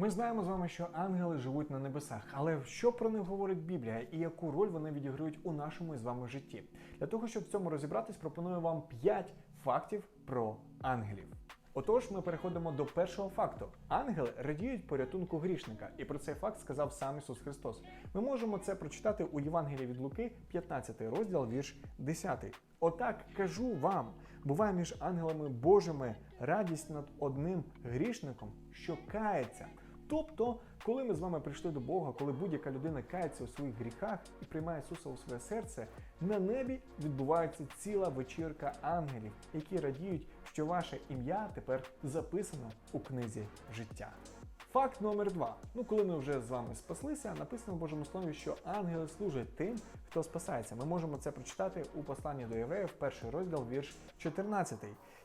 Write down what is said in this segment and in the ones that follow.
Ми знаємо з вами, що ангели живуть на небесах, але що про них говорить Біблія і яку роль вони відіграють у нашому із вами житті? Для того, щоб в цьому розібратись, пропоную вам 5 фактів про ангелів. Отож, ми переходимо до першого факту. Ангели радіють порятунку грішника, і про цей факт сказав сам Ісус Христос. Ми можемо це прочитати у Євангелії від Луки, 15 розділ, вірш 10. Отак кажу вам: буває між ангелами Божими радість над одним грішником, що кається. Тобто, коли ми з вами прийшли до Бога, коли будь-яка людина кається у своїх гріхах і приймає Ісуса у своє серце, на небі відбувається ціла вечірка ангелів, які радіють, що ваше ім'я тепер записано у книзі життя. Факт номер два. Ну, коли ми вже з вами спаслися, написано в Божому Слові, що ангели служать тим, хто спасається. Ми можемо це прочитати у посланні до Євреїв, перший розділ, вірш 14.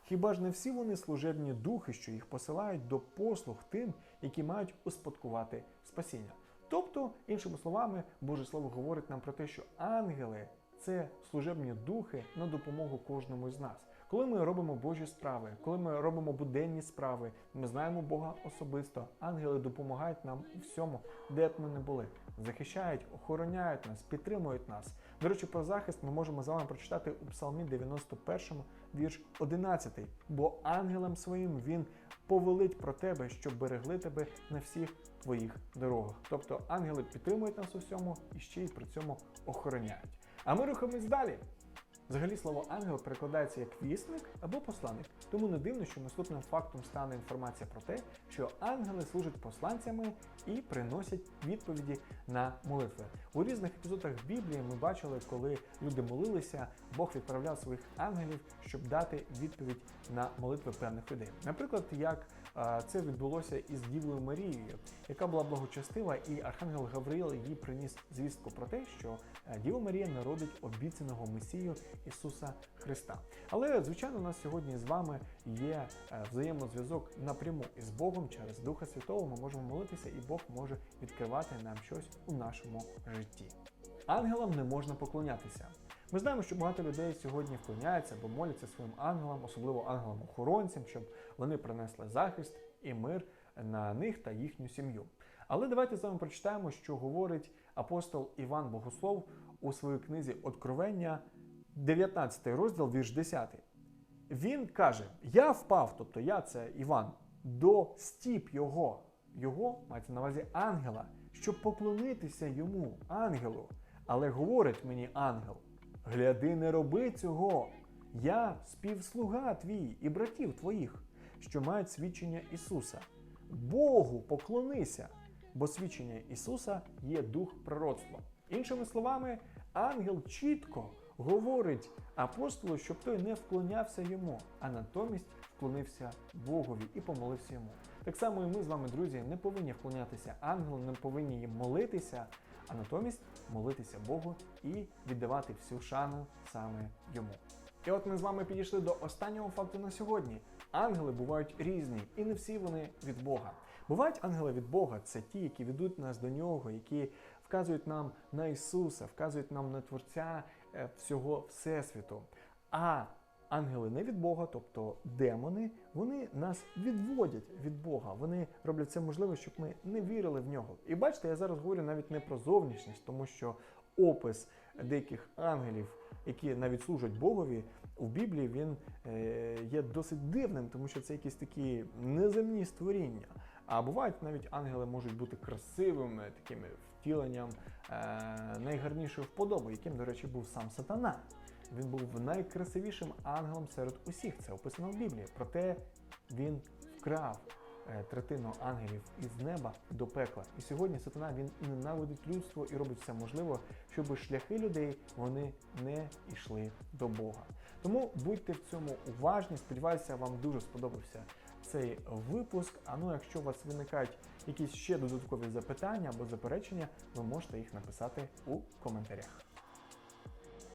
Хіба ж не всі вони служебні духи, що їх посилають до послуг тим, які мають успадкувати спасіння? Тобто, іншими словами, Боже Слово говорить нам про те, що ангели це служебні духи на допомогу кожному з нас. Коли ми робимо Божі справи, коли ми робимо буденні справи, ми знаємо Бога особисто. Ангели допомагають нам у всьому, де б ми не були. Захищають, охороняють нас, підтримують нас. До речі, про захист ми можемо з вами прочитати у Псалмі 91, вірш 11. Бо ангелам своїм він повелить про тебе, щоб берегли тебе на всіх твоїх дорогах. Тобто ангели підтримують нас у всьому і ще й при цьому охороняють. А ми рухаємось далі. Взагалі слово ангел перекладається як вісник або посланник, тому не дивно, що наступним фактом стане інформація про те, що ангели служать посланцями і приносять відповіді на молитви. У різних епізодах Біблії ми бачили, коли люди молилися, Бог відправляв своїх ангелів, щоб дати відповідь на молитви певних людей. Наприклад, як це відбулося із Дівою Марією, яка була благочестива, і архангел Гавриїл їй приніс звістку про те, що е, Діва Марія народить обіцяного Месію Ісуса Христа. Але звичайно, у нас сьогодні з вами є е, взаємозв'язок напряму із Богом через Духа Святого. Ми можемо молитися, і Бог може відкривати нам щось у нашому житті. Ангелам не можна поклонятися. Ми знаємо, що багато людей сьогодні вклоняються або моляться своїм ангелам, особливо ангелам-охоронцям, щоб вони принесли захист і мир на них та їхню сім'ю. Але давайте з вами прочитаємо, що говорить апостол Іван Богослов у своїй книзі Откровення, 19 розділ, вірш 10. Він каже: Я впав, тобто я це Іван, до стіп його, його мається на увазі ангела, щоб поклонитися йому, ангелу. Але говорить мені ангел: гляди, не роби цього. Я співслуга твій і братів твоїх, що мають свідчення Ісуса. Богу поклонися, бо свідчення Ісуса є дух пророцтва. Іншими словами, ангел чітко говорить апостолу, щоб той не вклонявся йому, а натомість вклонився Богові і помолився йому. Так само і ми з вами, друзі, не повинні вклонятися ангелу, не повинні їм молитися, а натомість молитися Богу і віддавати всю шану саме йому. І от ми з вами підійшли до останнього факту на сьогодні. Ангели бувають різні, і не всі вони від Бога. Бувають ангели від Бога, це ті, які ведуть нас до нього, які вказують нам на Ісуса, вказують нам на Творця е, всього Всесвіту. А ангели не від Бога, тобто демони, вони нас відводять від Бога. Вони роблять це можливе, щоб ми не вірили в нього. І бачите, я зараз говорю навіть не про зовнішність, тому що опис деяких ангелів, які навіть служать Богові, у Біблії він е, є досить дивним, тому що це якісь такі неземні створіння. А бувають навіть ангели можуть бути красивими, такими втіленням е, найгарнішої вподоби, яким, до речі, був сам сатана. Він був найкрасивішим ангелом серед усіх. Це описано в Біблії. Проте він вкрав е, третину ангелів із неба до пекла. І сьогодні сатана він ненавидить людство і робить все можливе, щоб шляхи людей вони не йшли до Бога. Тому будьте в цьому уважні. Сподіваюся, вам дуже сподобався цей випуск. А ну, якщо у вас виникають якісь ще додаткові запитання або заперечення, ви можете їх написати у коментарях.